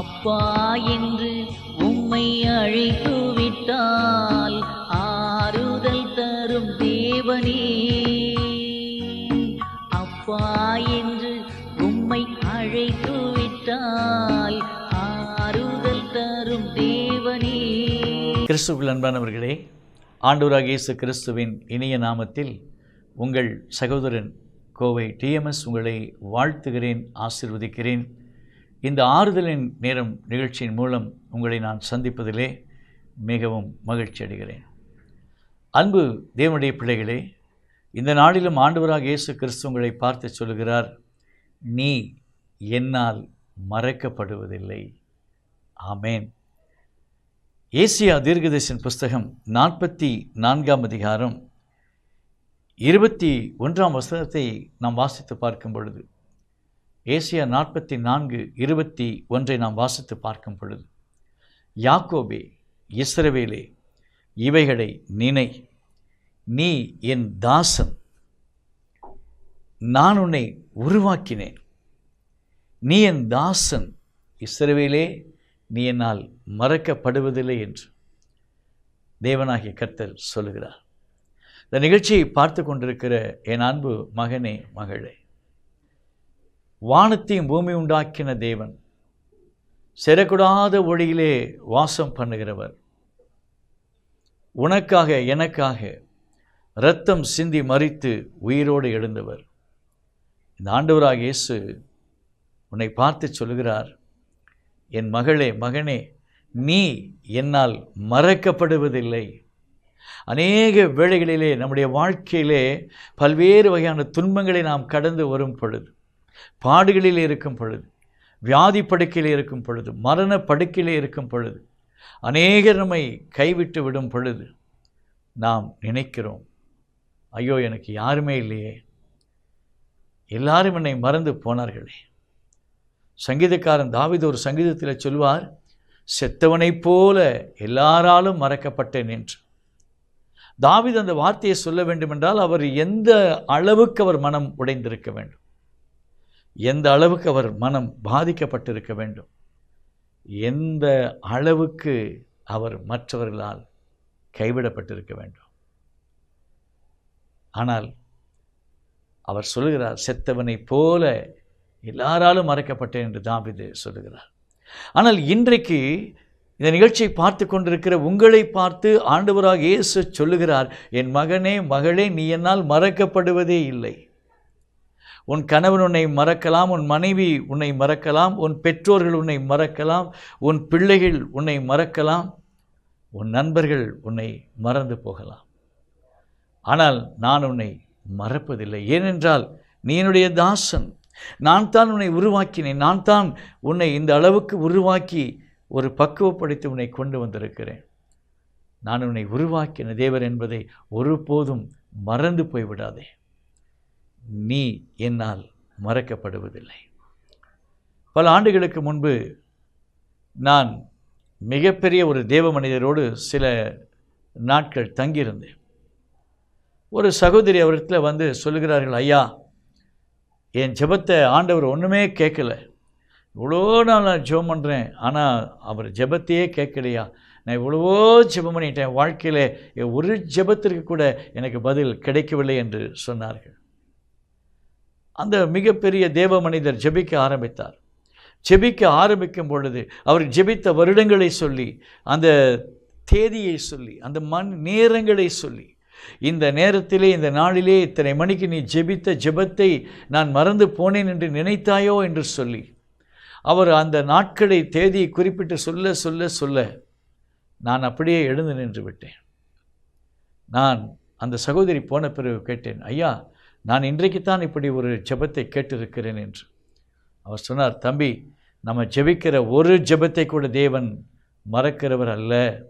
அப்பா என்று உம்மை அழைத்து விட்டால் ஆறுதல் தரும் தேவனே. அப்பா என்று உம்மை அழைத்து விட்டால் ஆறுதல் தரும் தேவனே. கிறிஸ்துவில் அன்பானவர்களே ஆண்டூராக இயேசு கிறிஸ்துவின் இணைய நாமத்தில் உங்கள் சகோதரன் கோவை டிஎம்எஸ் உங்களை வாழ்த்துகிறேன் ஆசிர்வதிக்கிறேன். இந்த ஆறுதலின் நேரம் நிகழ்ச்சியின் மூலம் உங்களை நான் சந்திப்பதிலே மிகவும் மகிழ்ச்சி அடைகிறேன். அன்பு தேவனுடைய பிள்ளைகளே இந்த நாளிலும் ஆண்டவராக இயேசு கிறிஸ்து உங்களை பார்த்து சொல்கிறார் நீ என்னால் மறைக்கப்படுவதில்லை. ஆமேன். ஏசியா தீர்கதேசன் புஸ்தகம் நாற்பத்தி நான்காம் அதிகாரம் இருபத்தி ஒன்றாம் வசனத்தை நாம் வாசித்து பார்க்கும் பொழுது ஏசியா நாற்பத்தி நான்கு இருபத்தி ஒன்றை நாம் வாசித்து பார்க்கும் பொழுது யாக்கோபே இஸ்ரவேலே இவைகளை நினை. நீ என் தாசன். நான் உன்னை உருவாக்கினேன். நீ என் தாசன். இஸ்ரவேலே நீ என்னால் மறக்கப்படுவதில்லை என்று தேவனாகிய கர்த்தர் சொல்லுகிறார். இந்த நிகழ்ச்சியை பார்த்து கொண்டிருக்கிற என் அன்பு மகனே மகளே வானத்தையும் பூமி உண்டாக்கின தேவன். சிறக்கூடாத ஒளியிலே வாசம் பண்ணுகிறவர். உனக்காக எனக்காக இரத்தம் சிந்தி மறித்து உயிரோடு எழுந்தவர். இந்த ஆண்டவராக இயேசு உன்னை பார்த்து சொல்கிறார் என் மகளே மகனே நீ என்னால் மறக்கப்படுவதில்லை. அநேக வேளைகளிலே நம்முடைய வாழ்க்கையிலே பல்வேறு வகையான துன்பங்களை நாம் கடந்து வரும் பொழுது பாடுகளில் இருக்கும் பொழுது வியாதி படுக்கையில் இருக்கும் பொழுது மரண படுக்கையில் இருக்கும் பொழுது அநேகர் நம்மை கைவிட்டு விடும் பொழுது நாம் நினைக்கிறோம் ஐயோ எனக்கு யாருமே இல்லையே. எல்லாரும் என்னை மறந்து போனார்களே. சங்கீதக்காரன் தாவித ஒரு சங்கீதத்தில் சொல்வார் செத்தவனைப் போல எல்லாராலும் மறக்கப்பட்டேன் என்று. தாவித அந்த வார்த்தையை சொல்ல வேண்டுமென்றால் அவர் எந்த அளவுக்கு அவர் மனம் உடைந்திருக்க வேண்டும்? எந்த அளவுக்கு அவர் மனம் பாதிக்கப்பட்டிருக்க வேண்டும்? எந்த அளவுக்கு அவர் மற்றவர்களால் கைவிடப்பட்டிருக்க வேண்டும்? ஆனால் அவர் சொல்லுகிறார் செத்தவனைப் போல எல்லாராலும் மறைக்கப்பட்டேன் என்று தாவிது சொல்லுகிறார். ஆனால் இன்றைக்கு இந்த நிகழ்ச்சியை பார்த்து கொண்டிருக்கிற உங்களை பார்த்து ஆண்டவராக இயேசு சொல்லுகிறார் என் மகனே மகளே நீ என்னால் மறக்கப்படுவதே இல்லை. உன் கணவன் உன்னை மறக்கலாம் உன் மனைவி உன்னை மறக்கலாம் உன் பெற்றோர்கள் உன்னை மறக்கலாம் உன் பிள்ளைகள் உன்னை மறக்கலாம் உன் நண்பர்கள் உன்னை மறந்து போகலாம். ஆனால் நான் உன்னை மறப்பதில்லை. ஏனென்றால் நீ என்னுடைய தாசன். நான் தான் உன்னை உருவாக்கினேன். நான் தான் உன்னை இந்த அளவுக்கு உருவாக்கி ஒரு பக்குவப்படுத்தி உன்னை கொண்டு வந்திருக்கிறேன். நான் உன்னை உருவாக்கின தேவர் என்பதை ஒருபோதும் மறந்து போய்விடாதே. நீ என்னால் மறக்கப்படுவதில்லை. பல ஆண்டுகளுக்கு முன்பு நான் மிகப்பெரிய ஒரு தேவ மனிதரோடு சில நாட்கள் தங்கியிருந்தேன். ஒரு சகோதரி அவரிடத்தில் வந்து சொல்லுகிறார்கள் ஐயா என் ஜெபத்தை ஆண்டவர் ஒன்றுமே கேட்கல. இவ்வளோ நாள் நான் ஜெபம் பண்ணுறேன் ஆனால் அவர் ஜெபத்தையே கேட்கலையா? நான் இவ்வளவோ ஜெபம் பண்ணிட்டேன் வாழ்க்கையில் ஒரு ஜெபத்திற்கு கூட எனக்கு பதில் கிடைக்கவில்லை என்று சொன்னார்கள். அந்த மிகப்பெரிய தேவ மனிதர் ஜெபிக்க ஆரம்பித்தார். ஜெபிக்க ஆரம்பிக்கும் பொழுது அவர் ஜெபித்த வருடங்களை சொல்லி அந்த தேதியை சொல்லி அந்த மண் நேரங்களை சொல்லி இந்த நேரத்திலே இந்த நாளிலே இத்தனை மணிக்கு நீ ஜெபித்த ஜெபத்தை நான் மறந்து போனேன் என்று நினைத்தாயோ என்று சொல்லி அவர் அந்த நாட்களை தேதியை குறிப்பிட்டு சொல்ல சொல்ல சொல்ல நான் அப்படியே எழுந்து நின்று விட்டேன். நான் அந்த சகோதரி போன பிறகு கேட்டேன் ஐயா நான் இன்றைக்குத்தான் இப்படி ஒரு ஜெபத்தை கேட்டிருக்கிறேன் என்று. அவர் சொன்னார் தம்பி நம்ம ஜெபிக்கிற ஒரு ஜெபத்தை கூட தேவன் மறக்கிறவர் அல்ல.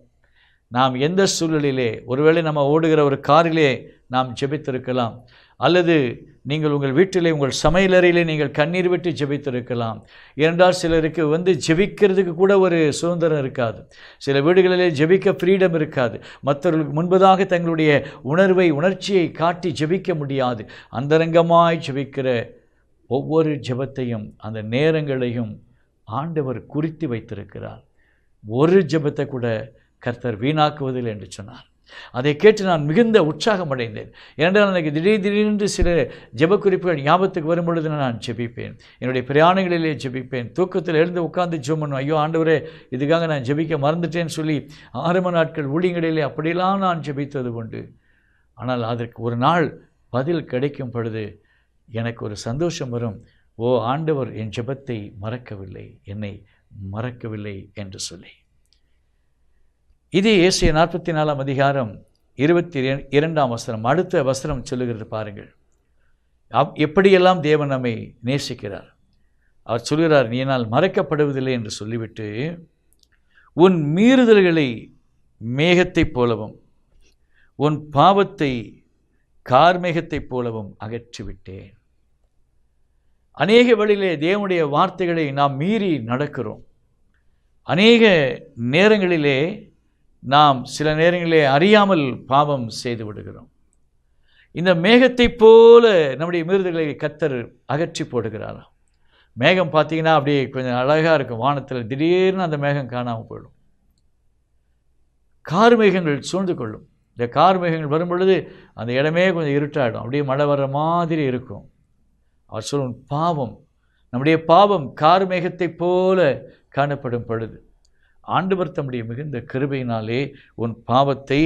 நாம் எந்த சூழலிலே ஒருவேளை நம்ம ஓடுகிற ஒரு காரிலே நாம் ஜெபித்திருக்கலாம் அல்லது நீங்கள் உங்கள் வீட்டிலே உங்கள் சமையலறையிலே நீங்கள் கண்ணீர் விட்டு ஜெபித்திருக்கலாம். ஏனென்றால் சிலருக்கு வந்து ஜெபிக்கிறதுக்கு கூட ஒரு சுதந்திரம் இருக்காது. சில வீடுகளிலே ஜெபிக்க ஃப்ரீடம் இருக்காது. மற்றவர்களுக்கு முன்பதாக தங்களுடைய உணர்வை உணர்ச்சியை காட்டி ஜெபிக்க முடியாது. அந்தரங்கமாய் ஜெபிக்கிற ஒவ்வொரு ஜெபத்தையும் அந்த நேரங்களையும் ஆண்டவர் குறித்து வைத்திருக்கிறார். ஒரு ஜெபத்தை கூட கர்த்தர் வீணாக்குவதில்லை என்று சொன்னார். அதை கேட்டு நான் மிகுந்த உற்சாகம் அடைந்தேன். ஏனென்றால் எனக்கு திடீர் திடீரென்று சில ஜெபக்குறிப்புகள் ஞாபகத்துக்கு வரும் பொழுது நான் ஜெபிப்பேன். என்னுடைய பிரயாணங்களிலே ஜெபிப்பேன். தூக்கத்தில் எழுந்து உட்கார்ந்து ஜெபம் பண்ணுவேன். ஐயோ ஆண்டவரே இதுக்காக நான் ஜெபிக்க மறந்துட்டேன்னு சொல்லி ஆரம்ப நாட்கள் ஊழியங்களிலே அப்படியெல்லாம் நான் ஜெபித்தது உண்டு. ஆனால் அதற்கு ஒரு நாள் பதில் கிடைக்கும் பொழுது எனக்கு ஒரு சந்தோஷம் வரும். ஓ ஆண்டவர் என் ஜெபத்தை மறக்கவில்லை. என்னை மறக்கவில்லை என்று சொல்லி. இது ஏசிய நாற்பத்தி நாலாம் அதிகாரம் இருபத்தி இர- இரண்டாம் வசனம். அடுத்த வசனம் சொல்லுகிறது பாருங்கள். அப் எப்படியெல்லாம் தேவன் நம்மை நேசிக்கிறார்? அவர் சொல்கிறார் நீ என்னால் மறைக்கப்படுவதில்லை என்று சொல்லிவிட்டு உன் மீறுதல்களை மேகத்தைப் போலவும் உன் பாவத்தை கார்மேகத்தைப் போலவும் அகற்றிவிட்டேன். அநேக வழியிலே தேவனுடைய வார்த்தைகளை நாம் மீறி நடக்கிறோம். அநேக நேரங்களிலே நாம் சில நேரங்களிலே அறியாமல் பாவம் செய்து விடுகிறோம். இந்த மேகத்தைப் போல நம்முடைய மிருதுகளை கத்தர் அகற்றி போடுகிறாராம். மேகம் பார்த்தீங்கன்னா அப்படியே கொஞ்சம் அழகாக இருக்கும். வானத்தில் திடீர்னு அந்த மேகம் காணாமல் போயிடும். கார் மேகங்கள் சூழ்ந்து கொள்ளும். இந்த கார் மேகங்கள் வரும் பொழுது அந்த இடமே கொஞ்சம் இருட்டாயிடும். அப்படியே மழை வர்ற மாதிரி இருக்கும். அவர் சொல்லும் பாவம் நம்முடைய பாவம் கார் மேகத்தைப் போல காணப்படும் பொழுது. ஆண்டவர் தம்முடைய மிகுந்த கிருபையினாலே உன் பாவத்தை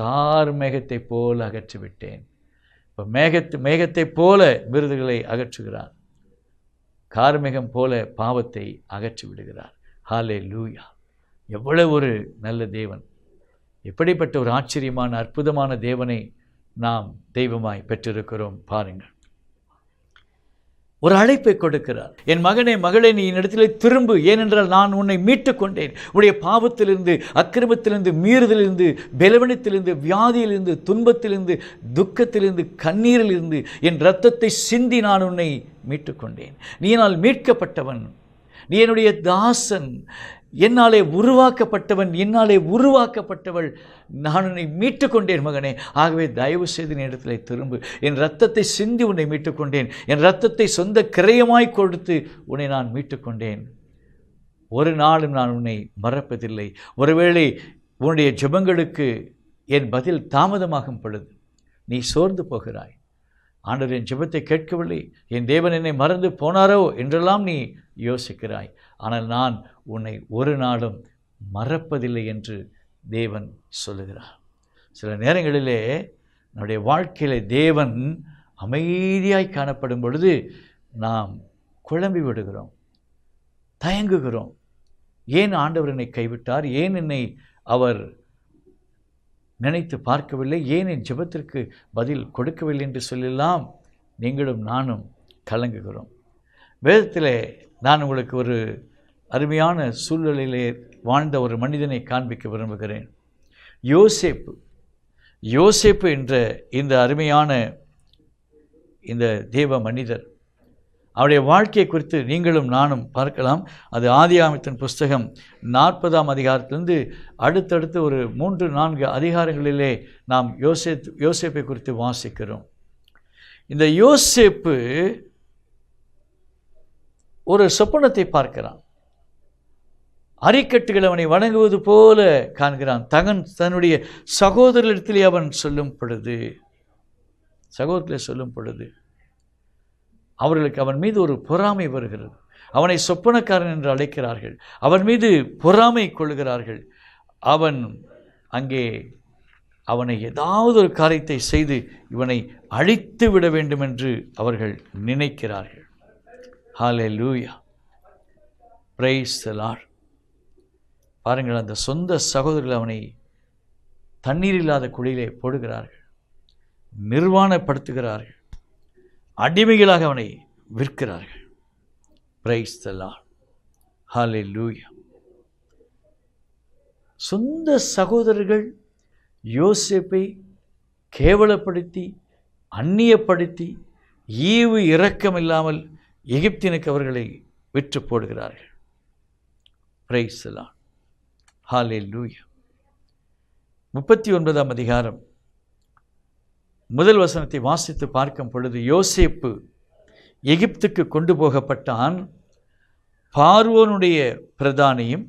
கார் மேகத்தைப் போல அகற்றிவிட்டேன். இப்போ மேகத்து மேகத்தைப் போல விருதுகளை அகற்றுகிறார். கார்மேகம் போல பாவத்தை அகற்றி விடுகிறார் ஹாலே லூயா எவ்வளவு ஒரு நல்ல தேவன். எப்படிப்பட்ட ஒரு ஆச்சரியமான அற்புதமான தேவனை நாம் தெய்வமாய் பெற்றிருக்கிறோம். பாருங்கள். ஒரு அழைப்பை கொடுக்கிறார். என் மகனே மகளே நீ என்னிடத்திலே திரும்பு. ஏனென்றால் நான் உன்னை மீட்டு கொண்டேன் உடைய பாவத்திலிருந்து அக்கிரமத்திலிருந்து மீறுதலிருந்து பெலவனத்திலிருந்து வியாதியிலிருந்து துன்பத்திலிருந்து துக்கத்திலிருந்து கண்ணீரிலிருந்து என் இரத்தத்தை சிந்தி நான் உன்னை மீட்டு கொண்டேன் நீ என்னால் மீட்கப்பட்டவன். நீ என்னுடைய தாசன். என்னாலே உருவாக்கப்பட்டவன் என்னாலே உருவாக்கப்பட்டவள் நான் உன்னை மீட்டுக்கொண்டேன் மகனே. ஆகவே தயவு செய்து நீ இடத்துல திரும்பு. என் ரத்தத்தை சிந்தி உன்னை மீட்டுக்கொண்டேன். என் ரத்தத்தை சொந்த கிரயமாய் கொடுத்து உன்னை நான் மீட்டுக்கொண்டேன். ஒரு நாளும் நான் உன்னை மறப்பதில்லை. ஒருவேளை உன்னுடைய ஜெபங்களுக்கு என் பதில் தாமதமாகும் பொழுது நீ சோர்ந்து போகிறாய். ஆண்டவர் என் ஜெபத்தை கேட்கவில்லை. என் தேவன் என்னை மறந்து போனாரோ என்றெல்லாம் நீ யோசிக்கிறாய். ஆனால் நான் உன்னை ஒரு நாளும் மறப்பதில்லை என்று தேவன் சொல்லுகிறார். சில நேரங்களிலே நம்முடைய வாழ்க்கையில் தேவன் அமைதியாய் காணப்படும் பொழுது நாம் குழம்பி விடுகிறோம் தயங்குகிறோம். ஏன் ஆண்டவர் என்னை கைவிட்டார்? ஏன் என்னை அவர் நினைத்து பார்க்கவில்லை? ஏன் என் ஜெபத்திற்கு பதில் கொடுக்கவில்லை என்று சொல்லலாம் நீங்களும் நானும் கலங்குகிறோம். வேதத்தில் நான் உங்களுக்கு ஒரு அருமையான சூழ்நிலையிலே வாழ்ந்த ஒரு மனிதனை காண்பிக்க விரும்புகிறேன். யோசேப்பு. யோசேப்பு என்ற இந்த அருமையான இந்த தேவ மனிதர். அவருடைய வாழ்க்கையை குறித்து நீங்களும் நானும் பார்க்கலாம். அது ஆதியாமத்தின் புஸ்தகம் நாற்பதாம் அதிகாரத்திலிருந்து அடுத்தடுத்து ஒரு மூன்று நான்கு அதிகாரங்களிலே நாம் யோசேப் யோசேப்பை குறித்து வாசிக்கிறோம். இந்த யோசேப்பு ஒரு சொப்பனத்தை பார்க்கிறான். அரிக்கட்டுகள் அவனை வணங்குவது போல காண்கிறான். தகன் தன்னுடைய சகோதரத்திலே அவன் சொல்லும் பொழுது சகோதரத்திலே சொல்லும் பொழுது அவர்களுக்கு அவன் மீது ஒரு பொறாமை வருகிறது. அவனை சொப்பனக்காரன் என்று அழைக்கிறார்கள். அவன் மீது பொறாமை கொள்கிறார்கள் அவன் அங்கே அவனை ஏதாவது ஒரு காரியத்தை செய்து இவனை அழித்து விட வேண்டும் என்று அவர்கள் நினைக்கிறார்கள். ஹாலே லூயா பிரைஸ் லார்ட் பாருங்கள் அந்த சொந்த சகோதரர்கள் அவனை தண்ணீர் இல்லாத குழியிலே போடுகிறார்கள் நிர்வாணப்படுத்துகிறார்கள் அடிமைகளாக அவனை விற்கிறார்கள். பிரைஸ் த ஹாலே லூயா சொந்த சகோதரர்கள் யோசிப்பை கேவலப்படுத்தி அந்நியப்படுத்தி ஈவு இரக்கம் இல்லாமல் எகிப்தினுக்கு அவர்களை விற்று போடுகிறார்கள். பிரைஸ் ஹாலே லூயா முப்பத்தி ஒன்பதாம் அதிகாரம். முதல் வசனத்தை வாசித்து பார்க்கும் பொழுது யோசேப்பு எகிப்துக்கு கொண்டு போகப்பட்டான். பார்வோனுடைய பிரதானியும்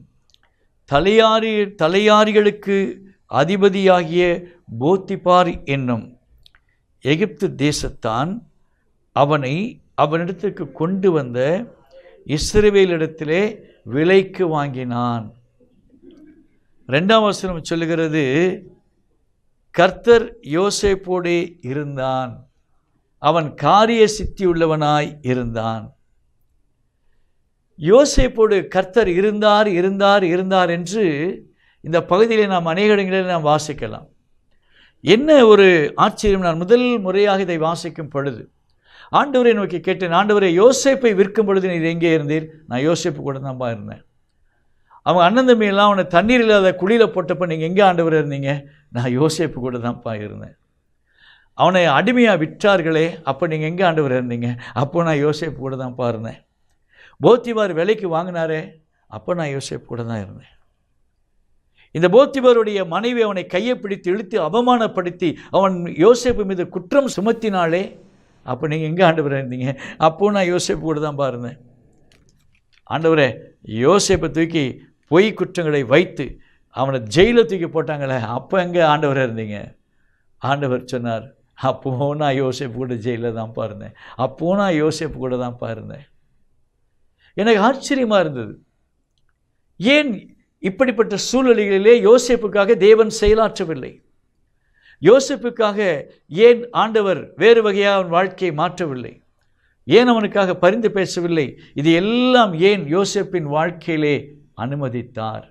தலையாரி தலையாரிகளுக்கு அதிபதியாகிய போத்திபார் என்னும் எகிப்து தேசத்தான் அவனை அவனிடத்திற்கு கொண்டு வந்த இஸ்ரவேலிடத்திலே விலைக்கு வாங்கினான். ரெண்டாம் வசனம் சொல்லுகிறது கர்த்தர் யோசேப்போடே இருந்தான். அவன் காரிய சித்தியுள்ளவனாய் இருந்தான். யோசேப்போடு கர்த்தர் இருந்தார் இருந்தார் இருந்தார் என்று இந்த பகுதியிலே நாம் அநேக இடங்களில் நாம் வாசிக்கலாம். என்ன ஒரு ஆச்சரியம் நான் முதல் முறையாக இதை வாசிக்கும் பொழுது ஆண்டவரை நோக்கி கேட்டேன் ஆண்டவரை யோசேப்பை விற்கும் பொழுது நீர் எங்கே இருந்தீர்? நான் யோசேப்பு கூட தான் இருந்தேன். அவன் அண்ணன் தம்பியெல்லாம் அவனை தண்ணீர் இல்லாத குழியில் போட்டப்போ நீங்கள் எங்கே ஆண்டவர் இருந்தீங்க? நான் யோசிப்பு கூட தான்ப்பா இருந்தேன். அவனை அடிமையாக விற்றார்களே அப்போ நீங்கள் எங்கே ஆண்டவர் இருந்தீங்க? அப்போ நான் யோசிப்பு கூட தான்ப்பா இருந்தேன். போத்திபார் விலைக்கு வாங்கினாரே அப்போ நான் யோசிப்பு கூட தான் இருந்தேன். இந்த போத்திபாருடைய மனைவி அவனை கையை பிடித்து இழுத்து அவமானப்படுத்தி அவன் யோசிப்பு மீது குற்றம் சுமத்தினாலே அப்போ நீங்கள் எங்கே ஆண்டவர் இருந்தீங்க? அப்போ நான் யோசிப்பு கூட தான் பாருந்தேன் ஆண்டவரே யோசிப்பை தூக்கி பொய் குற்றங்களை வைத்து அவனை ஜெயிலில் தூக்கி போட்டாங்களே அப்போ எங்கே ஆண்டவராக இருந்தீங்க? ஆண்டவர் சொன்னார் அப்போ நான் யோசிப்பு கூட ஜெயிலில் தான் பாருந்தேன் அப்போ நான் யோசிப்பு கூட தான் பாருந்தேன் எனக்கு ஆச்சரியமாக இருந்தது. ஏன் இப்படிப்பட்ட சூழ்நிலைகளிலே யோசேப்புக்காக தேவன் செயலாற்றவில்லை? யோசிப்புக்காக ஏன் ஆண்டவர் வேறு வகையாக அவன் வாழ்க்கையை மாற்றவில்லை? ஏன் அவனுக்காக பரிந்து பேசவில்லை? இது எல்லாம் ஏன் யோசேப்பின் வாழ்க்கையிலே அனுமதித்தார்.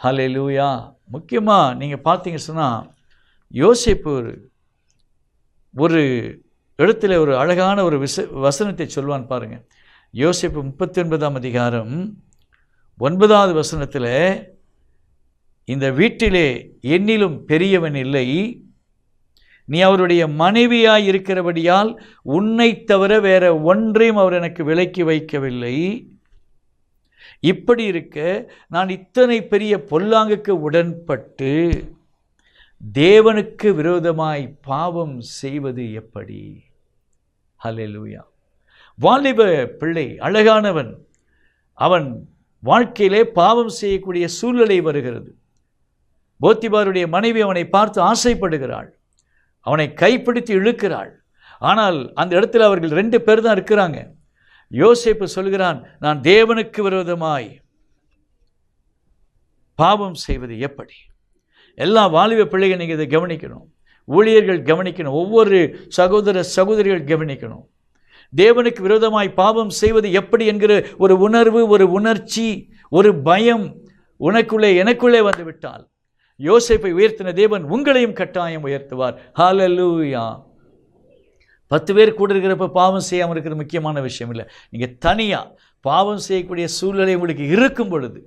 ஹலே லூயா முக்கியமாக நீங்கள் பார்த்தீங்க சொன்னால் யோசிப்பு ஒரு ஒரு இடத்துல ஒரு அழகான ஒரு விச வசனத்தை சொல்வான் பாருங்கள் யோசிப்பு முப்பத்தி ஒன்பதாம் அதிகாரம் ஒன்பதாவது வசனத்தில் இந்த வீட்டிலே என்னிலும் பெரியவன் இல்லை. நீ அவருடைய மனைவியாய் இருக்கிறபடியால் உன்னை தவிர வேற ஒன்றையும் அவர் எனக்கு விலக்கி வைக்கவில்லை. இப்படி இருக்க நான் இத்தனை பெரிய பொல்லாங்குக்கு உடன்பட்டு தேவனுக்கு விரோதமாய் பாவம் செய்வது எப்படி? ஹலெலூயா வாலிப பிள்ளை அழகானவன். அவன் வாழ்க்கையிலே பாவம் செய்யக்கூடிய சூழ்நிலை வருகிறது. போத்திபாருடைய மனைவி அவனை பார்த்து ஆசைப்படுகிறாள். அவனை கைப்பிடித்து இழுக்கிறாள். ஆனால் அந்த இடத்துல அவர்கள் ரெண்டு பேர் தான் இருக்கிறாங்க. யோசேப்பு சொல்கிறான் நான் தேவனுக்கு விரோதமாய் பாவம் செய்வது எப்படி? எல்லா வாலிப பிள்ளைகள் நீங்கள் இதை கவனிக்கணும். ஊழியர்கள் கவனிக்கணும். ஒவ்வொரு சகோதர சகோதரிகள் கவனிக்கணும். தேவனுக்கு விரோதமாய் பாவம் செய்வது எப்படி என்கிற ஒரு உணர்வு ஒரு உணர்ச்சி ஒரு பயம் உனக்குள்ளே எனக்குள்ளே வந்துவிட்டால் யோசிப்பை யோசேப்பை உயர்த்தின தேவன் உங்களையும் கட்டாயம் உயர்த்துவார். ஹாலலூயா பத்து பேர் கூட இருக்கிறப்ப பாவம் செய்யாமல் இருக்கிறது முக்கியமான விஷயம் இல்லை. நீங்கள் தனியாக பாவம் செய்யக்கூடிய சூழ்நிலை உங்களுக்கு இருக்கும் பொழுது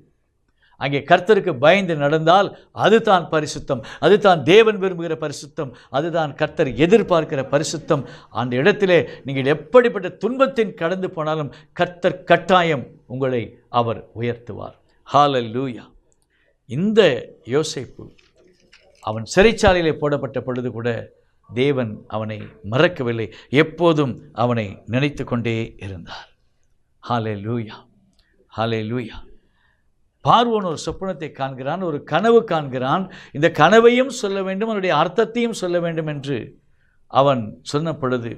அங்கே கர்த்தருக்கு பயந்து நடந்தால் அதுதான் பரிசுத்தம். அதுதான் தேவன் விரும்புகிற பரிசுத்தம். அதுதான் கர்த்தர் எதிர்பார்க்கிற பரிசுத்தம். அந்த இடத்திலே நீங்கள் எப்படிப்பட்ட துன்பத்தின் கடந்து போனாலும் கர்த்தர் கட்டாயம் உங்களை அவர் உயர்த்துவார். ஹalleluya இந்த யோசைப்பு அவன் சிறைச்சாலையிலே போடப்பட்ட பொழுது கூட தேவன் அவனை மறக்கவில்லை. எப்போதும் அவனை நினைத்து கொண்டே இருந்தார். ஹாலே லூயா ஹாலே லூயா பார்வோன் ஒரு சொப்பனத்தை காண்கிறான் ஒரு கனவு காண்கிறான். இந்த கனவையும் சொல்ல வேண்டும் அவனுடைய அர்த்தத்தையும் சொல்ல வேண்டும் என்று அவன் சொன்ன பொழுது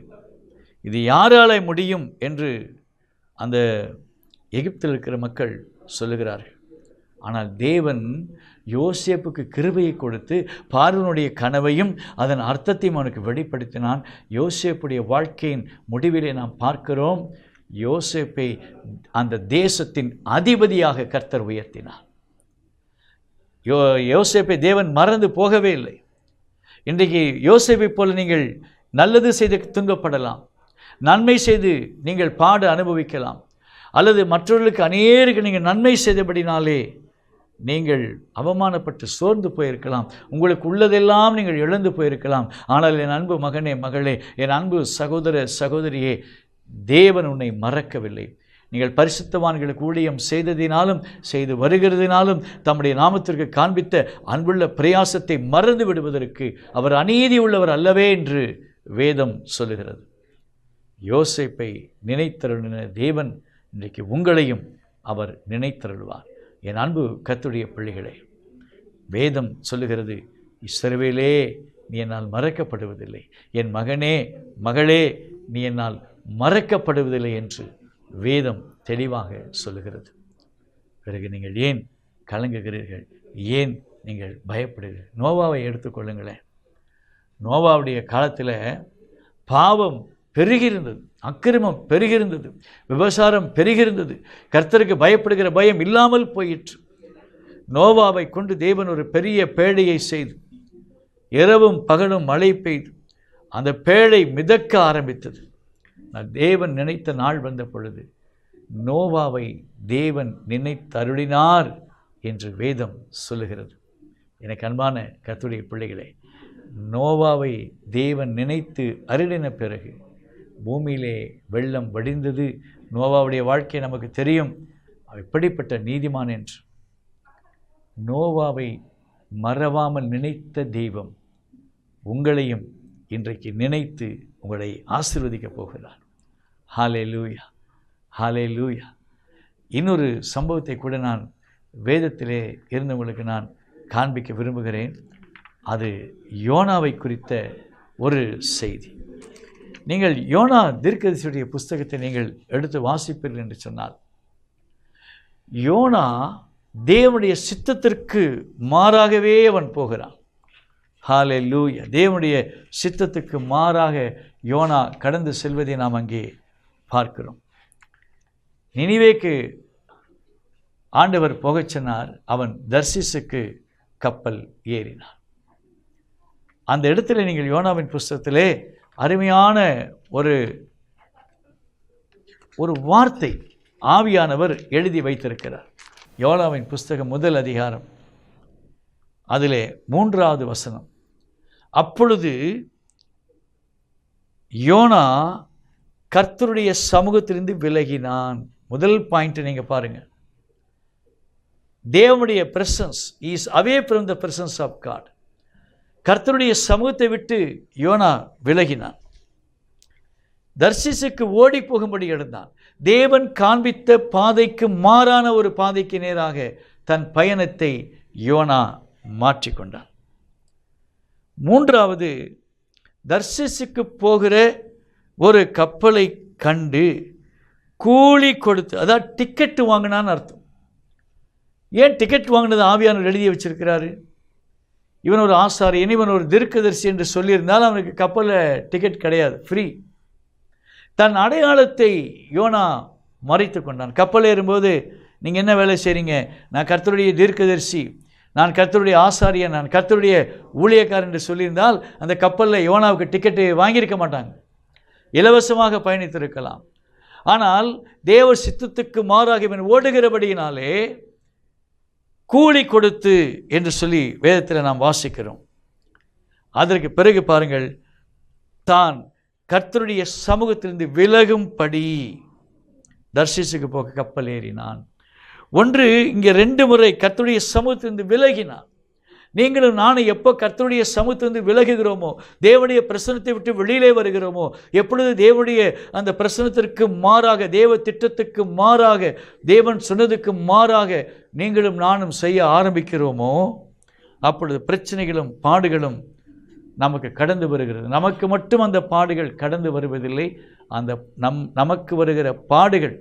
இது யாரால முடியும் என்று அந்த எகிப்தில் இருக்கிற மக்கள் சொல்லுகிறார்கள். ஆனால் தேவன் யோசேப்புக்கு கிருபையை கொடுத்து பார்வனுடைய கனவையும் அதன் அர்த்தத்தையும் அவனுக்கு வெளிப்படுத்தினான். யோசேப்புடைய வாழ்க்கையின் முடிவிலே நாம் பார்க்கிறோம். யோசேப்பை அந்த தேசத்தின் அதிபதியாக கர்த்தர் உயர்த்தினார். யோ யோசேப்பை தேவன் மறந்து போகவே இல்லை. இன்றைக்கு யோசேப்பை போல நீங்கள் நல்லது செய்து துன்பப்படலாம். நன்மை செய்து நீங்கள் பாடு அனுபவிக்கலாம். அல்லது மற்றவர்களுக்கு அநேருக்கு நீங்கள் நன்மை செய்தபடினாலே நீங்கள் அவமானப்பட்டு சோர்ந்து போயிருக்கலாம். உங்களுக்கு உள்ளதெல்லாம் நீங்கள் இழந்து போயிருக்கலாம். ஆனால் என் அன்பு மகனே மகளே என் அன்பு சகோதர சகோதரியே தேவன் உன்னை மறக்கவில்லை. நீங்கள் பரிசுத்தவான்களுக்கு ஊழியம் செய்ததினாலும் செய்து வருகிறதினாலும் தம்முடைய நாமத்திற்கு காண்பித்த அன்புள்ள பிரயாசத்தை மறந்து விடுவதற்கு அவர் அநீதி உள்ளவர் அல்லவே என்று வேதம் சொல்லுகிறது. யோசிப்பை நினைத்தருளின தேவன் இன்றைக்கு உங்களையும் அவர் நினைத்தருள்வார். என் அன்பு கத்துடைய பிள்ளைகளே வேதம் சொல்லுகிறது இஸ்ரவேலே நீ என்னால் மறக்கப்படுவதில்லை. என் மகனே மகளே நீ என்னால் மறக்கப்படுவதில்லை என்று வேதம் தெளிவாக சொல்லுகிறது. பிறகு நீங்கள் ஏன் கலங்குகிறீர்கள்? ஏன் நீங்கள் பயப்படுகிறீர்கள்? நோவாவை எடுத்துக்கொள்ளுங்களேன் நோவாவுடைய காலத்தில் பாவம் பெருகியிருந்தது. அக்கிரமம் பெருகிருந்தது விபசாரம் பெருகியிருந்தது. கர்த்தருக்கு பயப்படுகிற பயம் இல்லாமல் போயிற்று. நோவாவை கொண்டு தேவன் ஒரு பெரிய பேழையை செய்து இரவும் பகலும் மழை பெய்து அந்த பேழை மிதக்க ஆரம்பித்தது. நான் தேவன் நினைத்த நாள் வந்த பொழுது நோவாவை தேவன் நினைத்தருளினார் என்று வேதம் சொல்லுகிறது. எனக்கு அன்பான கத்துடைய பிள்ளைகளே நோவாவை தேவன் நினைத்து அருளின பிறகு பூமியிலே வெள்ளம் வடிந்தது. நோவாவுடைய வாழ்க்கை நமக்கு தெரியும். எப்படிப்பட்ட நீதிமான் என்று. நோவாவை மறவாமல் நினைத்த தெய்வம் உங்களையும் இன்றைக்கு நினைத்து உங்களை ஆசிர்வதிக்கப் போகிறார். ஹாலே லூயா ஹாலே லூயா இன்னொரு சம்பவத்தை கூட நான் வேதத்திலே இருந்தவங்களுக்கு நான் காண்பிக்க விரும்புகிறேன். அது யோனாவை குறித்த ஒரு செய்தி. நீங்கள் யோனா தீர்க்கதரிசியுடைய புஸ்தகத்தை நீங்கள் எடுத்து வாசிப்பீர்கள் என்று சொன்னால் யோனா தேவனுடைய சித்தத்திற்கு மாறாகவே அவன் போகிறான். ஹாலே லூயா தேவனுடைய சித்தத்துக்கு மாறாக யோனா கடந்து செல்வதை நாம் அங்கே பார்க்கிறோம். நினைவேக்கு ஆண்டவர் போகச் சொன்னார் அவன் தர்சிஸுக்கு கப்பல் ஏறினான். அந்த இடத்துல நீங்கள் யோனாவின் புஸ்தகத்திலே அருமையான ஒரு ஒரு வார்த்தை ஆவியானவர் எழுதி வைத்திருக்கிறார். யோனாவின் புஸ்தகம் முதல் அதிகாரம் அதிலே மூன்றாவது வசனம். அப்பொழுது யோனா கர்த்தருடைய சமூகத்திலிருந்து விலகினான். முதல் பாயிண்ட்டை நீங்கள் பாருங்கள் தேவனுடைய presence is away from the presence of God கர்த்தருடைய சமூகத்தை விட்டு யோனா விலகினான். தர்சிசுக்கு ஓடி போகும்படி எழுந்தான். தேவன் காண்பித்த பாதைக்கு மாறான ஒரு பாதைக்கு நேராக தன் பயணத்தை யோனா மாற்றிக்கொண்டான். மூன்றாவது தர்சிசுக்கு போகிற ஒரு கப்பலை கண்டு கூலி கொடுத்து அதாவது டிக்கெட்டு வாங்கினான்னு அர்த்தம். ஏன் டிக்கெட் வாங்கினது ஆவியானவர் எழுதி வச்சிருக்கிறாரு? இவன் ஒரு ஆசாரியன் இவன் ஒரு தீர்க்கதரிசி என்று சொல்லியிருந்தால் அவனுக்கு கப்பலில் டிக்கெட் கிடையாது ஃப்ரீ தன் அடையாளத்தை யோனா மறைத்து கொண்டான். கப்பல் ஏறும்போது நீங்கள் என்ன வேலை செய்கிறீங்க நான் கர்த்தருடைய தீர்க்கதரிசி நான் கர்த்தருடைய ஆசாரியன் நான் கர்த்தருடைய ஊழியக்காரன் என்று சொல்லியிருந்தால் அந்த கப்பலில் யோனாவுக்கு டிக்கெட்டு வாங்கியிருக்க மாட்டாங்க. இலவசமாக பயணித்திருக்கலாம். ஆனால் தேவ சித்தத்துக்கு மாறாக இவன் ஓடுகிறபடியினாலே கூலி கொடுத்து என்று சொல்லி வேதத்தில் நாம் வாசிக்கிறோம். அதற்கு பிறகு பாருங்கள் தான் கர்த்தருடைய சமூகத்திலிருந்து விலகும்படி தர்சிசுக்கு போக கப்பல் ஏறினான். ஒன்று இங்கே ரெண்டு முறை கர்த்தருடைய சமூகத்திலிருந்து விலகினான். நீங்களும் நானும் எப்போ கர்த்தருடைய சமூகத்திலிருந்து விலகுகிறோமோ தேவனுடைய பிரசனத்தை விட்டு வெளியிலே வருகிறோமோ எப்பொழுது தேவனுடைய அந்த பிரசனத்திற்கு மாறாக தேவ திட்டத்துக்கு மாறாக தேவன் சொன்னதுக்கு மாறாக நீங்களும் நானும் செய்ய ஆரம்பிக்கிறோமோ அப்பொழுது பிரச்சனைகளும் பாடுகளும் நமக்கு கடந்து வருகிறது. நமக்கு மட்டும் அந்த பாடுகள் கடந்து வருவதில்லை. அந்த நம் நமக்கு வருகிற பாடுகள்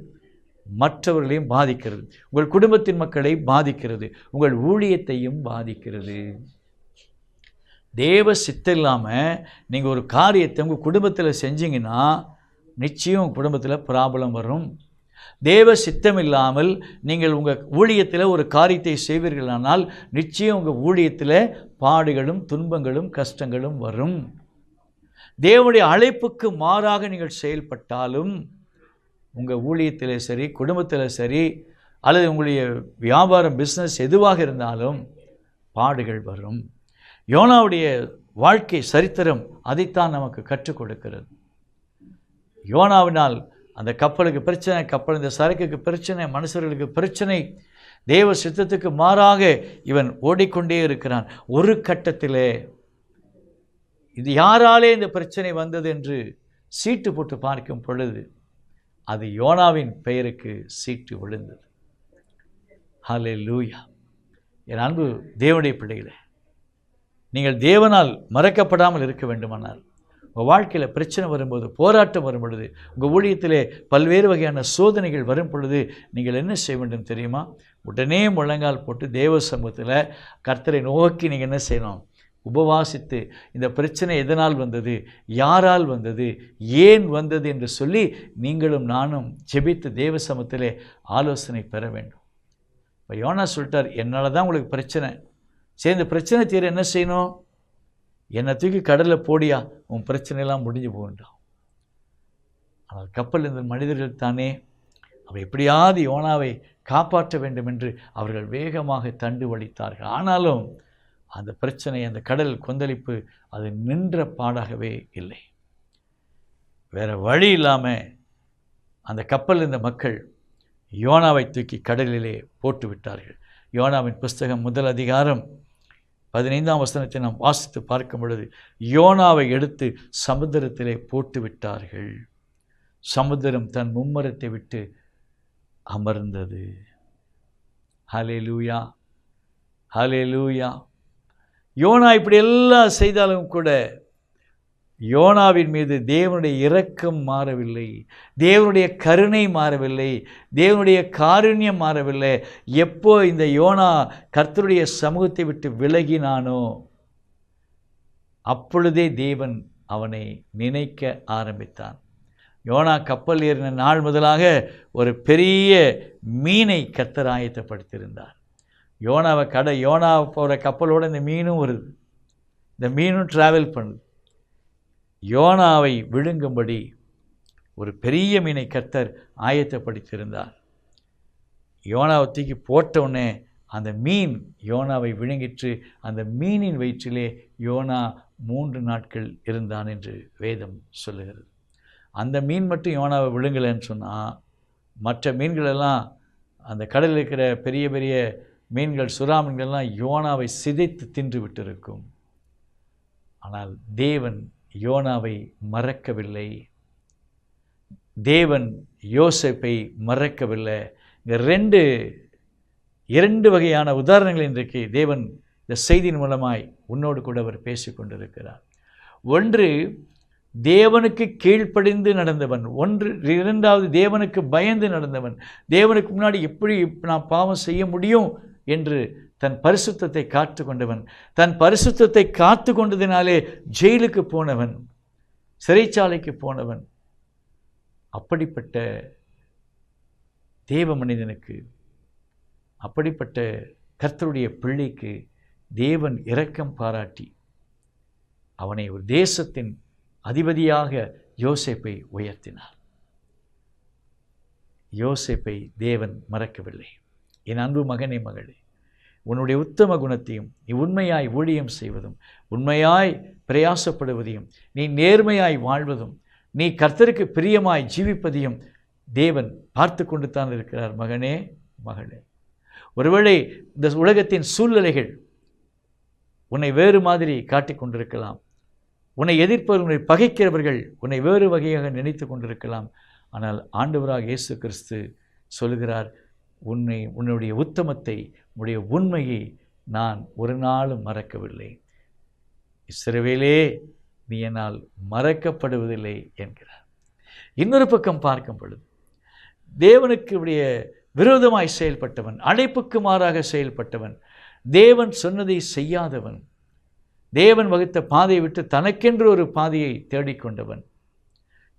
மற்றவர்களையும் பாதிக்கிறது. உங்கள் குடும்பத்தின் மக்களை பாதிக்கிறது. உங்கள் ஊழியத்தையும் பாதிக்கிறது. தேவ சித்தம் இல்லாமல் நீங்கள் ஒரு காரியத்தை உங்கள் குடும்பத்தில் செஞ்சீங்கன்னா நிச்சயம் உங்கள் குடும்பத்தில் ப்ராப்ளம் வரும். தேவ சித்தம் இல்லாமல் நீங்கள் உங்கள் ஊழியத்தில் ஒரு காரியத்தை செய்வீர்களானால் நிச்சயம் உங்கள் ஊழியத்தில் பாடுகளும் துன்பங்களும் கஷ்டங்களும் வரும். தேவனுடைய அழைப்புக்கு மாறாக நீங்கள் செயல்பட்டாலும் உங்கள் ஊழியத்தில் சரி குடும்பத்தில் சரி அல்லது உங்களுடைய வியாபாரம் பிஸ்னஸ் எதுவாக இருந்தாலும் பாடுகள் வரும். யோனாவுடைய வாழ்க்கை சரித்திரம் அதைத்தான் நமக்கு கற்றுக் கொடுக்கிறது. யோனாவினால் அந்த கப்பலுக்கு பிரச்சனை கப்பல் இந்த சரக்குக்கு பிரச்சனை மனுஷர்களுக்கு பிரச்சனை தேவ சித்தத்துக்கு மாறாக இவன் ஓடிக்கொண்டே இருக்கிறான். ஒரு கட்டத்திலே இது யாராலே இந்த பிரச்சனை வந்தது என்று சீட்டு போட்டு பார்க்கும் பொழுது அது யோனாவின் பெயருக்கு சீட்டு விழுந்தது. ஹலே லூயா என் அன்பு தேவனுடைய பிள்ளைகளே நீங்கள் தேவனால் மறக்கப்படாமல் இருக்க வேண்டுமானால் உங்கள் வாழ்க்கையில் பிரச்சனை வரும்போது போராட்டம் வரும் பொழுது உங்கள் ஊழியத்திலே பல்வேறு வகையான சோதனைகள் வரும் பொழுது நீங்கள் என்ன செய்ய வேண்டும் தெரியுமா? உடனே முழங்கால் போட்டு தேவ சமூகத்தில் கர்த்தரை நோக்கி நீங்கள் என்ன செய்யணும்? உபவாசித்து இந்த பிரச்சனை எதனால் வந்தது? யாரால் வந்தது? ஏன் வந்தது என்று சொல்லி நீங்களும் நானும் ஜெபித்து தேவ ஆலோசனை பெற வேண்டும். இப்போ யோனா சொல்லிட்டார் என்னால் தான் உங்களுக்கு பிரச்சனை. சரி இந்த பிரச்சனை தீர என்ன செய்யணும்? என்னை தூக்கி கடலில் போடியா? உன் பிரச்சனையெல்லாம் முடிஞ்சு போகண்டாம் ஆனால் கப்பல் இருந்த மனிதர்கள் தானே அவர் எப்படியாவது யோனாவை காப்பாற்ற வேண்டும் என்று அவர்கள் வேகமாக தண்டு வலித்தார்கள். ஆனாலும் அந்த பிரச்சனை அந்த கடல் கொந்தளிப்பு அது நின்ற பாடாகவே இல்லை. வேறு வழி இல்லாமல் அந்த கப்பல் இருந்த மக்கள் யோனாவை தூக்கி கடலிலே போட்டு விட்டார்கள். யோனாவின் புஸ்தகம் முதல் அதிகாரம் பதினைந்தாம் வசனத்தை நாம் வாசித்து பார்க்கும் பொழுது யோனாவை எடுத்து சமுத்திரத்திலே போட்டு விட்டார்கள். சமுத்திரம் தன் மும்மரத்தை விட்டு அமர்ந்தது. ஹலே லூயா ஹலே லூயா யோனா இப்படி எல்லாம் செய்தாலும் கூட யோனாவின் மீது தேவனுடைய இரக்கம் மாறவில்லை. தேவனுடைய கருணை மாறவில்லை. தேவனுடைய காருண்யம் மாறவில்லை. எப்போ இந்த யோனா கர்த்தருடைய சமூகத்தை விட்டு விலகினானோ அப்பொழுதே தேவன் அவனை நினைக்க ஆரம்பித்தான். யோனா கப்பல் ஏறின நாள் முதலாக ஒரு பெரிய மீனை கர்த்தர் ஆயத்தப்படுத்தியிருந்தார். யோனாவை கடை யோனா போகிற கப்பலோடு இந்த மீனும் வருது. இந்த மீனும் ட்ராவல் பண்ணுது. யோனாவை விழுங்கும்படி ஒரு பெரிய மீனை கர்த்தர் ஆயத்தப்படுத்தியிருந்தார். யோனாவை தூக்கி போட்டவுடனே அந்த மீன் யோனாவை விழுங்கிற்று. அந்த மீனின் வயிற்றிலே யோனா மூன்று நாட்கள் இருந்தான் என்று வேதம் சொல்லுகிறது. அந்த மீன் மட்டும் யோனாவை விழுங்கலைன்னு சொன்னால் மற்ற மீன்களெல்லாம் அந்த கடலில் இருக்கிற பெரிய பெரிய மீன்கள் சுறாமீன்கள்லாம் யோனாவை சிதைத்து தின்று விட்டிருக்கும் ஆனால் தேவன் யோனாவை மறக்கவில்லை. தேவன் யோசிப்பை மறக்கவில்லை. இந்த ரெண்டு இரண்டு வகையான உதாரணங்கள் இன்றைக்கு தேவன் இந்த செய்தியின் மூலமாய் உன்னோடு கூட அவர் பேசிக்கொண்டிருக்கிறார் ஒன்று தேவனுக்கு கீழ்ப்படிந்து நடந்தவன். ஒன்று இரண்டாவது தேவனுக்கு பயந்து நடந்தவன். தேவனுக்கு முன்னாடி எப்படி நான் பாவம் செய்ய முடியும்? என்று தன் பரிசுத்தத்தை காத்து கொண்டவன் தன் பரிசுத்தத்தை காத்து கொண்டதினாலே ஜெயிலுக்கு போனவன் சிறைச்சாலைக்கு போனவன். அப்படிப்பட்ட தேவ மனிதனுக்கு அப்படிப்பட்ட கர்த்தருடைய பிள்ளைக்கு தேவன் இரக்கம் பாராட்டி அவனை ஒரு தேசத்தின் அதிபதியாக யோசேப்பை உயர்த்தினார். யோசேப்பை தேவன் மறக்கவில்லை. என் அன்பு மகனே மகளே உன்னுடைய உத்தம குணத்தையும் நீ உண்மையாய் ஊழியம் செய்வதும் உண்மையாய் பிரயாசப்படுவதையும் நீ நேர்மையாய் வாழ்வதும் நீ கர்த்தருக்கு பிரியமாய் ஜீவிப்பதையும் தேவன் பார்த்து கொண்டு தான் இருக்கிறார் மகனே மகளே. ஒருவேளை இந்த உலகத்தின் சூழ்நிலைகள் உன்னை வேறு மாதிரி காட்டிக் கொண்டிருக்கலாம். உன்னை எதிர்ப்பவர்களை பகைக்கிறவர்கள் உன்னை வேறு வகையாக நினைத்து கொண்டிருக்கலாம். ஆனால் ஆண்டவராக இயேசு கிறிஸ்து சொல்கிறார் உன்னை உன்னுடைய உத்தமத்தை உன்னுடைய உண்மையை நான் ஒரு நாளும் மறக்கவில்லை. இஸ்ரவேலே நீ என்னால் மறக்கப்படுவதில்லை என்கிறார். இன்னொரு பக்கம் பார்க்கும் பொழுது தேவனுக்கு உடைய விரோதமாய் செயல்பட்டவன் அழைப்புக்கு மாறாக செயல்பட்டவன் தேவன் சொன்னதை செய்யாதவன் தேவன் வகுத்த பாதையை விட்டு தனக்கென்று ஒரு பாதையை தேடிக்கொண்டவன்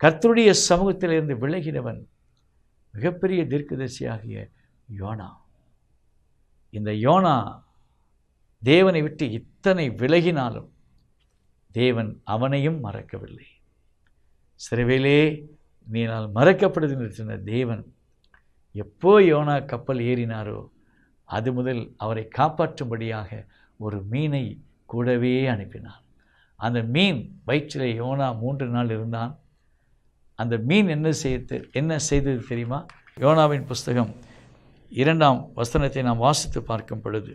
கர்த்தருடைய சமூகத்திலிருந்து விலகினவன் மிகப்பெரிய தீர்க்கதரிசியாகிய யோனா. இந்த யோனா தேவனை விட்டு இத்தனை விலகினாலும் தேவன் அவனையும் மறக்கவில்லை. சிறுவிலே நீ நான் மறக்கப்படுது சொன்ன தேவன் எப்போ யோனா கப்பல் ஏறினாரோ அது முதல் அவரை காப்பாற்றும்படியாக ஒரு மீனை கூடவே அனுப்பினான். அந்த மீன் வயிற்றில் யோனா மூன்று நாள் இருந்தான். அந்த மீன் என்ன செய்து என்ன செய்தது தெரியுமா? யோனாவின் புஸ்தகம் இரண்டாம் வசனத்தை நாம் வாசித்து பார்க்கும் பொழுது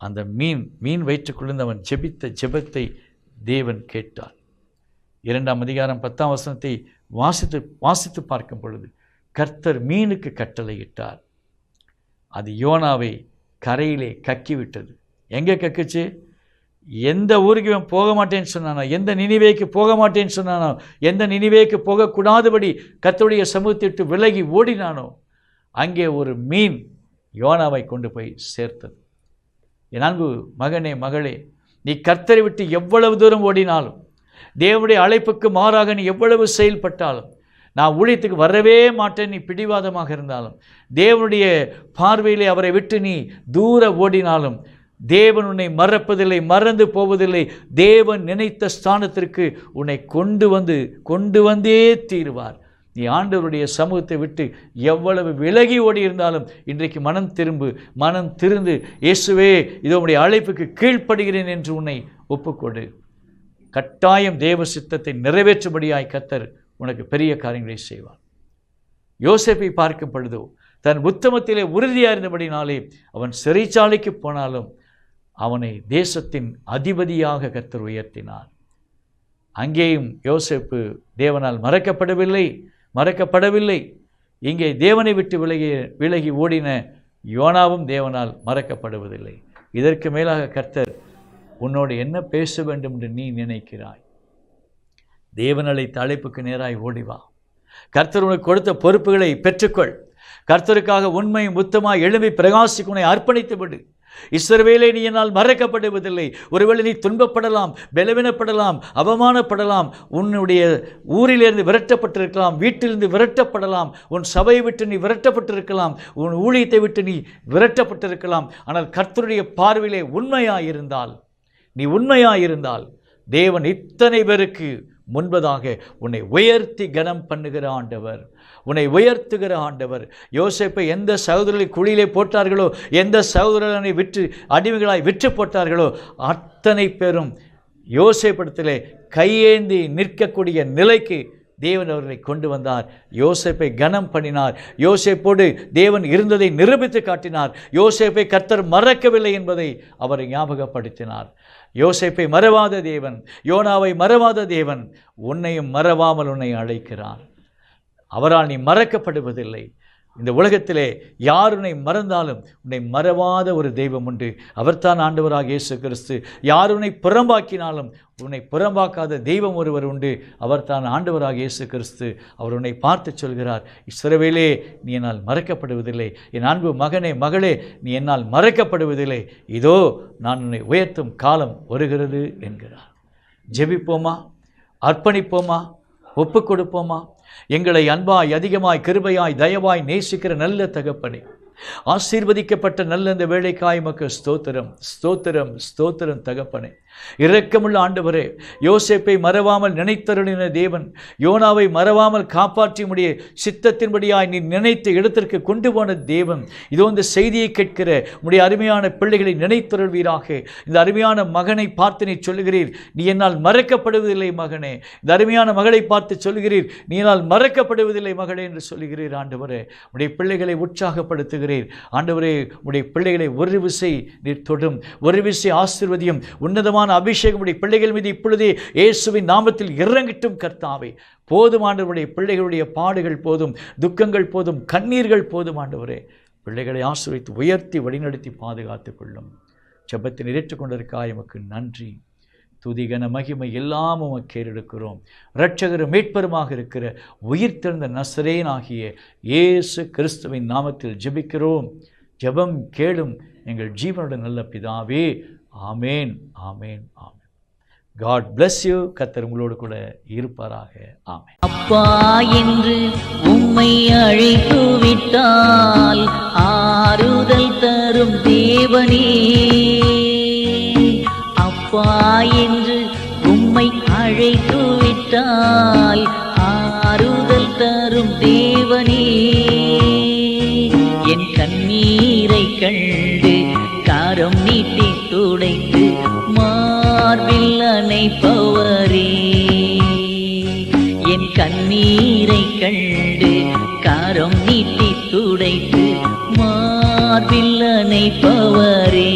அந்த மீன் மீன் வயிற்றுக்குள்ளிருந்து அவன் ஜெபித்த ஜெபத்தை தேவன் கேட்டார். இரண்டாம் அதிகாரம் பத்தாம் வசனத்தை வாசித்து வாசித்து பார்க்கும் பொழுது கர்த்தர் மீனுக்கு கட்டளையிட்டார். அது யோனாவை கரையிலே கக்கி விட்டது எங்கே கக்குச்சு? எந்த ஊருக்கு இவன் போக மாட்டேன்னு சொன்னானோ எந்த நினைவேக்கு போக மாட்டேன்னு சொன்னானோ எந்த நினைவேக்கு போகக்கூடாதபடி கர்த்தருடைய சமூகத்தை விட்டு விலகி ஓடினானோ அங்கே ஒரு மீன் யோனாவை கொண்டு போய் சேர்த்தது. என் அன்பு மகனே மகளே நீ கர்த்தரை விட்டு எவ்வளவு தூரம் ஓடினாலும் தேவனுடைய அழைப்புக்கு மாறாக நீ எவ்வளவு செயல்பட்டாலும் நான் ஊழியத்துக்கு வரவே மாட்டேன் நீ பிடிவாதமாக இருந்தாலும் தேவனுடைய பார்வையிலே அவரை விட்டு நீ தூர ஓடினாலும் தேவன் உன்னை மறப்பதில்லை மறந்து போவதில்லை தேவன் நினைத்த ஸ்தானத்திற்கு உன்னை கொண்டு வந்து கொண்டு வந்தே தீருவார். நீ ஆண்டவருடைய சமூகத்தை விட்டு எவ்வளவு விலகி ஓடி இருந்தாலும் இன்றைக்கு மனம் திரும்பு மனம் திருந்து இயேசுவே இதோ உடைய அழைப்புக்கு கீழ்ப்படுகிறேன் என்று உன்னை ஒப்புக்கொடு. கட்டாயம் தேவ சித்தத்தை நிறைவேற்றும்படியாய் கத்தர் உனக்கு பெரிய காரியங்களை செய்வார். யோசேப்பை பார்க்கும் பொழுதோ தன் உத்தமத்திலே உறுதியாக இருந்தபடினாலே அவன் சிறைச்சாலைக்கு போனாலும் அவனை தேசத்தின் அதிபதியாக கத்தர் உயர்த்தினார். அங்கேயும் யோசேப்பு தேவனால் மறக்கப்படவில்லை. மறக்கப்படவில்லை. இங்கே தேவனை விட்டு விலகி விலகி ஓடின யோனாவும் தேவனால் மறக்கப்படுவதில்லை. இதற்கு மேலாக கர்த்தர் உன்னோடு என்ன பேச வேண்டும் என்று நீ நினைக்கிறாய்? தேவன் தலைப்புக்கு நேராய் ஓடிவா கர்த்தர் உனக்கு கொடுத்த பொறுப்புகளை பெற்றுக்கொள். கர்த்தருக்காக உண்மையும் உத்தமாக எழும்பி பிரகாசிக்கு உன்னை அர்ப்பணித்து விடு. இஸ்ரவேலை நீ என்னால் மறைக்கப்படுவதில்லை. ஒருவேளை நீ துன்பப்படலாம் பலவீனப்படலாம் அவமானப்படலாம் உன்னுடைய ஊரிலிருந்து விரட்டப்பட்டிருக்கலாம் வீட்டிலிருந்து விரட்டப்படலாம் உன் சபையை விட்டு நீ விரட்டப்பட்டிருக்கலாம் உன் ஊழியத்தை விட்டு நீ விரட்டப்பட்டிருக்கலாம். ஆனால் கர்த்தருடைய பார்வையிலே உண்மையாயிருந்தால் நீ உண்மையாயிருந்தால் தேவன் இத்தனை பேருக்கு முன்பதாக உன்னை உயர்த்தி கனம் பண்ணுகிற ஆண்டவர். உன்னை உயர்த்துகிற ஆண்டவர். யோசிப்பை எந்த சகோதரர்களை குழியிலே போட்டார்களோ எந்த சகோதரனை விற்று அடிமைகளாய் விற்று போட்டார்களோ அத்தனை பேரும் யோசைப்படத்திலே கையேந்தி நிற்கக்கூடிய நிலைக்கு தேவன் அவர்களை கொண்டு வந்தார். யோசேப்பை கனம் பண்ணினார். யோசேப்போடு தேவன் இருந்ததை நிரூபித்து காட்டினார். யோசேப்பை கர்த்தர் மறக்கவில்லை என்பதை அவர் ஞாபகப்படுத்தினார். யோசேப்பை மறவாத தேவன் யோனாவை மறவாத தேவன் உன்னையும் மறவாமல் உன்னை அழைக்கிறார். அவரால் நீ மறக்கப்படுவதில்லை. இந்த உலகத்திலே யார் உன்னை மறந்தாலும் உன்னை மறவாத ஒரு தெய்வம் உண்டு. அவர்தான் ஆண்டவராக இயேசு கிறிஸ்து. யார் உன்னை புறம்பாக்கினாலும் உன்னை புறம்பாக்காத தெய்வம் ஒருவர் உண்டு. அவர்தான் ஆண்டவராக இயேசு கிறிஸ்து. அவர் உன்னை பார்த்து சொல்கிறார் இஸ்ரவேலே நீ என்னால் மறக்கப்படுவதில்லை. என் அன்பு மகனே மகளே நீ என்னால் மறக்கப்படுவதில்லை. இதோ நான் உன்னை உயர்த்தும் காலம் வருகிறது என்கிறார். ஜெபிப்போமா? அர்ப்பணிப்போமா? ஒப்பு கொடுப்போமா? எங்களை அன்பாய் அதிகமாய் கிருபையாய் தயவாய் நேசிக்கிற நல்ல தகப்பனே. ஆசீர்வதிக்கப்பட்ட நல்ல இந்த வேலைக்காய் மக்கள் ஸ்தோத்திரம் ஸ்தோத்திரம் ஸ்தோத்திரம் தகப்பனே. இரக்கமுள்ள ஆண்டவரே யோசேப்பை மறவாமல் நினைத்தருளின தேவன் யோனாவை மறவாமல் காப்பாற்றி முடிய சித்தத்தின்படியாய் நீ நினைத்த இடத்திற்கு கொண்டு போன தேவன். இதோ இந்த செய்தியை கேட்கிற உடைய அருமையான பிள்ளைகளை நினைத்தருள்வீராக. இந்த அருமையான மகனை பார்த்து நீ சொல்லுகிறீர் நீ என்னால் மறக்கப்படுவதில்லை மகனே. இந்த அருமையான மகளை பார்த்து சொல்லுகிறீர் நீ என்னால் மறக்கப்படுவதில்லை மகளே என்று சொல்லுகிறீர் ஆண்டவரே. உடைய பிள்ளைகளை உற்சாகப்படுத்துகிறீர். ஆண்டவரே உடைய பிள்ளைகளை ஒரு விசை நீர் தொடும் ஒரு விசை ஆசிர்வதியும் உன்னதமான போதுமான அபிஷேகமுடைய பிள்ளைகள் மீது இப்பொழுதே இயேசுவின் நாமத்தில் இறங்கிட்டும் கர்த்தாவே. போதுமானவருடைய பிள்ளைகளுடைய பாடுகள் போதும் துக்கங்கள் போதும் கண்ணீர்கள் போதுமானவரே பிள்ளைகளை ஆசிர்வித்து உயர்த்தி வழிநடத்தி பாதுகாத்துக் கொள்ளும். ஜெபத்தை நிறைவேற்றிக் எமக்கு நன்றி. துதிகன மகிமை எல்லாம் உமக்கு ஏறெடுக்கிறோம். இரட்சகரும் மீட்பருமாக இருக்கிற உயிர்த்தெழுந்த நசரேனாகிய இயேசு கிறிஸ்துவின் நாமத்தில் ஜெபிக்கிறோம். ஜெபம் கேளும் எங்கள் ஜீவனோட நல்ல பிதாவே ஆமேன் ஆமேன் ஆமேன். காட் பிளஸ் யூ கத்தர் உங்களோடு கூட இருப்பாராக. ஆமேன். அப்பா என்று உம்மை அழைத்து விட்டால் ஆறுதல் தரும் தேவனே. அப்பா என்று உம்மை அழைத்து விட்டால் ஆறுதல் தரும் தேவனே. என் கண்ணீரை கண்டு காரம் நீட்டி மார்பில் அணைப்பவரே என் கண்ணீரை கண்டு காரம் நீட்டி துடைத்து மார்பில் அணைப்பவரே.